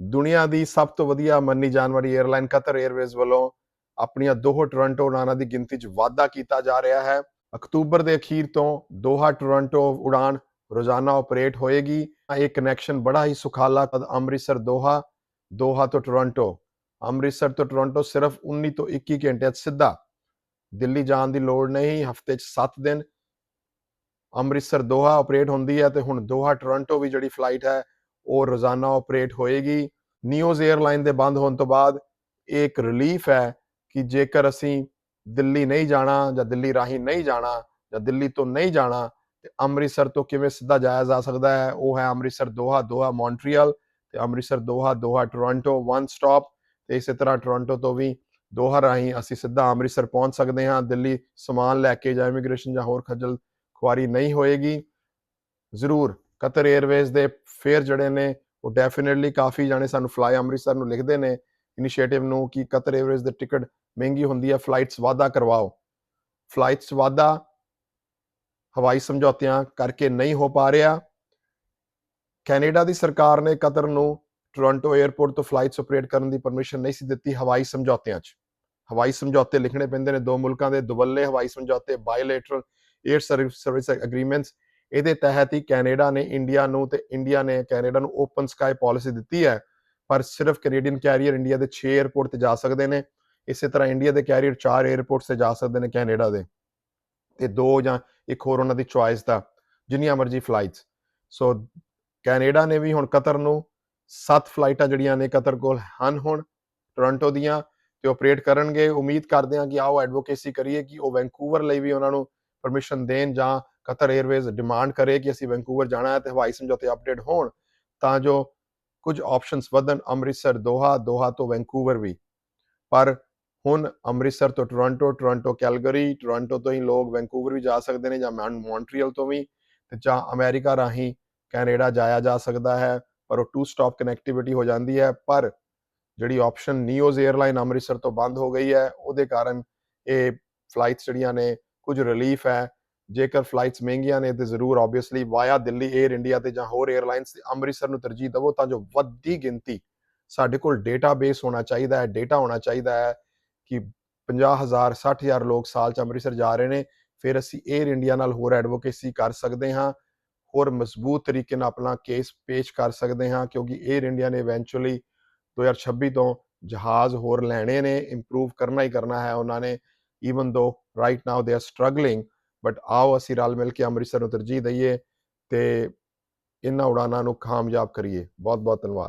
ਦੁਨੀਆ ਦੀ ਸਭ ਤੋਂ ਵਧੀਆ ਮੰਨੀ ਜਾਣ ਵਾਲੀ 에ਅਰਲਾਈਨ ਕਤਰ 에ਅਰਵੇਜ਼ ਵੱਲੋਂ ਆਪਣੀਆਂ ਦੋਹਾ ਟੋਰਾਂਟੋ ਉਡਾਨਾਂ ਦੀ ਗਿਣਤੀ 'ਚ ਵਾਧਾ ਕੀਤਾ ਜਾ ਰਿਹਾ ਹੈ। ਅਕਤੂਬਰ ਦੇ ਅਖੀਰ ਤੋਂ ਦੋਹਾ ਟੋਰਾਂਟੋ ਉਡਾਨ ਰੋਜ਼ਾਨਾ ਆਪਰੇਟ ਹੋਏਗੀ। ਇਹ ਕਨੈਕਸ਼ਨ ਬੜਾ ਹੀ ਸੁਖਾਲਾ ਤਦ ਅੰਮ੍ਰਿਤਸਰ ਦੋਹਾ ਦੋਹਾ ਤੋਂ ਟੋਰਾਂਟੋ ਅੰਮ੍ਰਿਤਸਰ ਤੋਂ ਟੋਰਾਂਟੋ ਸਿਰਫ 19 ਤੋਂ 21 ਘੰਟਿਆਂ 'ਚ ਸਿੱਧਾ। ਦਿੱਲੀ ਜਾਣ ਦੀ ਲੋੜ ਨਹੀਂ, ਹਫ਼ਤੇ 'ਚ 7 ਦਿਨ। ਅੰਮ੍ਰਿਤਸਰ ਦੋਹਾ ਆਪਰੇਟ ਹੁੰਦੀ ਹੈ ਤੇ ਹੁਣ ਦੋਹਾ ਟੋਰਾਂਟੋ ਵੀ ਜਿਹੜੀ ਫਲਾਈਟ ਹੈ ਉਹ ਰੋਜ਼ਾਨਾ ਆਪਰੇਟ ਹੋਏਗੀ। ਨਿਊਜ਼ 에ਅਰਲਾਈਨ ਦੇ ਬੰਦ ਹੋਣ ਤੋਂ ਬਾਅਦ ਇਹ ਇੱਕ ਰਿਲੀਫ ਹੈ ਕਿ ਜੇਕਰ ਅਸੀਂ ਦਿੱਲੀ ਨਹੀਂ ਜਾਣਾ ਜਾਂ ਦਿੱਲੀ ਰਾਹੀਂ ਨਹੀਂ ਜਾਣਾ ਜਾਂ ਦਿੱਲੀ ਤੋਂ ਨਹੀਂ ਜਾਣਾ, ਤੇ ਅੰਮ੍ਰਿਤਸਰ ਤੋਂ ਕਿਵੇਂ ਸਿੱਧਾ ਜਾਇਆ ਜਾ ਸਕਦਾ ਹੈ, ਉਹ ਹੈ ਅੰਮ੍ਰਿਤਸਰ ਦੋਹਾ ਦੋਹਾ ਮੌਂਟਰੀਅਲ, ਤੇ Amritsar Doha Doha Toronto one stop ਤੇ ਇਸੇ ਤਰ੍ਹਾਂ ਟੋਰਾਂਟੋ ਤੋਂ ਵੀ ਦੋਹਾ ਰਾਹੀਂ ਅਸੀਂ ਸਿੱਧਾ ਅੰਮ੍ਰਿਤਸਰ ਪਹੁੰਚ ਸਕਦੇ ਹਾਂ। ਦਿੱਲੀ ਸਮਾਨ ਲੈ ਕੇ ਜਾਂ ਇਮੀਗ੍ਰੇਸ਼ਨ ਜਾਂ ਹੋਰ ਖੱਜਲ ਖੁਆਰੀ ਨਹੀਂ ਹੋਏਗੀ। ਜ਼ਰੂਰ ਕਤਰ 에ਅਰਵੇਜ਼ ਦੇ ਫੇਅਰ ਜਿਹੜੇ ਨੇ, ਉਹ ਡੈਫੀਨਿਟਲੀ ਕਾਫੀ ਜਾਣੇ ਸਾਨੂੰ ਫਲਾਈ ਅੰਮ੍ਰਿਤਸਰ ਨੂੰ ਲਿਖਦੇ ਨੇ ਇਨੀਸ਼ੀਏਟਿਵ ਨੂੰ ਕਿ ਕਤਰ 에ਅਰਵੇਜ਼ ਦੀ ਟਿਕਟ ਮਹਿੰਗੀ ਹੁੰਦੀ ਹੈ ਫਲਾਈਟਸ ਵਾਅਦਾ ਕਰਵਾਓ। ਫਲਾਈਟਸ ਵਾਅਦਾ ਹਵਾਈ ਸਮਝੌਤਿਆਂ ਕਰਕੇ ਨਹੀਂ ਹੋ ਪਾ ਰਿਹਾ। ਕੈਨੇਡਾ ਦੀ ਸਰਕਾਰ ਨੇ ਕਤਰ ਨੂੰ ਟੋਰਾਂਟੋ 에ਅਰਪੋਰਟ ਤੋਂ ਫਲਾਈਟਸ ਆਪਰੇਟ ਕਰਨ ਦੀ ਪਰਮਿਸ਼ਨ ਨਹੀਂ ਸੀ ਦਿੱਤੀ ਹਵਾਈ ਸਮਝੌਤਿਆਂ 'ਚ। ਹਵਾਈ ਸਮਝੌਤੇ ਲਿਖਣੇ ਪੈਂਦੇ ਨੇ ਦੋ ਮੁਲਕਾਂ ਦੇ, ਦੁਵੱਲੇ ਹਵਾਈ ਸਮਝੌਤੇ ਬਾਇਲੇਟਰਲ 에ਅਰ ਸਰਵਿਸ ਐਗਰੀਮੈਂਟਸ ਇਹਦੇ ਤਹਿਤ ਹੀ ਕੈਨੇਡਾ ਨੇ ਇੰਡੀਆ ਨੂੰ ਤੇ ਇੰਡੀਆ ਨੇ ਕੈਨੇਡਾ ਨੂੰ ਓਪਨ ਸਕਾਈ ਪਾਲਿਸੀ ਦਿੱਤੀ ਹੈ। ਪਰ ਸਿਰਫ ਕੈਨੇਡੀਅਨ ਕੈਰੀਅਰ ਇੰਡੀਆ ਦੇ 6 에ਅਰਪੋਰਟ ਤੇ ਜਾ ਸਕਦੇ ਨੇ। ਇਸੇ ਤਰ੍ਹਾਂ ਇੰਡੀਆ ਦੇ ਕੈਰੀਅਰ 4 에ਅਰਪੋਰਟ ਤੇ ਜਾ ਸਕਦੇ ਨੇ ਕੈਨੇਡਾ ਦੇ। ਤੇ ਦੋ ਜਾਂ ਇੱਕ ਹੋਰ ਉਹਨਾਂ ਦੀ ਚੁਆਇਸ ਦਾ, ਜਿੰਨੀਆਂ ਮਰਜ਼ੀ ਫਲਾਈਟਸ ਸੋ ਕੈਨੇਡਾ ਨੇ ਵੀ ਹੁਣ ਕਤਰ ਨੂੰ ਸੱਤ ਫਲਾਈਟਾਂ ਜਿਹੜੀਆਂ ਨੇ ਕਤਰ ਕੋਲ ਹਨ ਹੁਣ ਟੋਰਾਂਟੋ ਦੀਆਂ, ਤੇ ਆਪਰੇਟ ਕਰਨਗੇ। ਉਮੀਦ ਕਰਦੇ ਹਾਂ ਕਿ ਆਓ ਐਡਵੋਕੇਸੀ ਕਰੀਏ ਕਿ ਉਹ ਵੈਂਕੂਵਰ ਲਈ ਵੀ ਉਹਨਾਂ ਨੂੰ ਪਰਮਿਸ਼ਨ ਦੇਣ ਜਾਂ ਕਤਰ 에ਅਰਵੇਜ਼ ਡਿਮਾਂਡ ਕਰੇ ਕਿ ਅਸੀਂ ਵੈਂਕੂਵਰ ਜਾਣਾ ਹੈ ਤੇ ਹਵਾਈ ਸਮਝੌਤੇ ਅਪਡੇਟ ਹੋਣ, ਤਾਂ ਜੋ ਕੁਝ ਆਪਸ਼ਨਸ ਵਧਣ ਅੰਮ੍ਰਿਤਸਰ, ਦੋਹਾ ਦੋਹਾ ਤੋਂ ਵੈਂਕੂਵਰ ਵੀ। ਪਰ ਹੁਣ ਅੰਮ੍ਰਿਤਸਰ ਤੋਂ ਟੋਰਾਂਟੋ ਟੋਰਾਂਟੋ ਕੈਲਗਰੀ ਟੋਰਾਂਟੋ ਤੋਂ ਹੀ ਲੋਕ ਵੈਂਕੂਵਰ ਵੀ ਜਾ ਸਕਦੇ ਨੇ ਜਾਂ ਮੌਂਟਰੀਅਲ ਤੋਂ ਵੀ, ਤੇ ਜਾਂ ਅਮਰੀਕਾ ਰਾਹੀਂ ਕੈਨੇਡਾ ਜਾਇਆ ਜਾ ਸਕਦਾ ਹੈ, ਪਰ ਉਹ ਟੂ ਸਟਾਪ ਕਨੈਕਟੀਵਿਟੀ ਹੋ ਜਾਂਦੀ ਹੈ। ਪਰ ਜਿਹੜੀ ਆਪਸ਼ਨ ਨਿਓਜ਼ 에ਅਰਲਾਈਨ ਅੰਮ੍ਰਿਤਸਰ ਤੋਂ ਬੰਦ ਹੋ ਗਈ ਹੈ, ਉਹਦੇ ਕਾਰਨ ਇਹ ਫਲਾਈਟਸ ਜਿਹੜੀਆਂ ਨੇ ਕੁਝ ਰਿਲੀਫ ਹੈ। ਜੇਕਰ ਫਲਾਈਟਸ ਮਹਿੰਗੀਆਂ ਨੇ, ਤੇ ਜ਼ਰੂਰ obviously via Delhi air India ਤੇ ਜਾਂ ਹੋਰ 에ਅਰਲਾਈਨਸ ਤੇ ਅੰਮ੍ਰਿਤਸਰ ਨੂੰ ਤਰਜੀਹ ਦਿਵੋ ਤਾਂ ਜੋ ਵੱਡੀ ਗਿਣਤੀ ਸਾਡੇ ਕੋਲ ਡੇਟਾਬੇਸ ਹੋਣਾ ਚਾਹੀਦਾ ਹੈ ਡੇਟਾ ਹੋਣਾ ਚਾਹੀਦਾ ਹੈ ਕਿ 50000 60000 ਲੋਕ ਸਾਲ ਚ ਅੰਮ੍ਰਿਤਸਰ ਜਾ ਰਹੇ ਨੇ। ਫਿਰ ਅਸੀਂ 에ਅਰ ਇੰਡੀਆ ਨਾਲ ਹੋਰ ਐਡਵੋਕੇਸੀ ਕਰ ਸਕਦੇ ਹਾਂ, ਹੋਰ ਮਜ਼ਬੂਤ ਤਰੀਕੇ ਨਾਲ ਆਪਣਾ ਕੇਸ ਪੇਸ਼ ਕਰ ਸਕਦੇ ਹਾਂ, ਕਿਉਂਕਿ 에ਅਰ ਇੰਡੀਆ ਨੇ ਇਵੈਂਚੁਅਲੀ 2026 ਤੋਂ ਜਹਾਜ਼ ਹੋਰ ਲੈਣੇ ਨੇ ਇੰਪਰੂਵ ਕਰਨਾ ਹੀ ਕਰਨਾ ਹੈ ਉਹਨਾਂ ਨੇ ਈਵਨ ਦੋ right now they are struggling but ਆਓ ਅਸੀਂ ਰਲ ਮਿਲ ਕੇ ਅੰਮ੍ਰਿਤਸਰ ਨੂੰ ਤਰਜੀਹ ਦਈਏ ਤੇ ਇਹਨਾਂ ਉਡਾਨਾਂ ਨੂੰ ਕਾਮਯਾਬ ਕਰੀਏ ਬਹੁਤ ਬਹੁਤ ਧੰਨਵਾਦ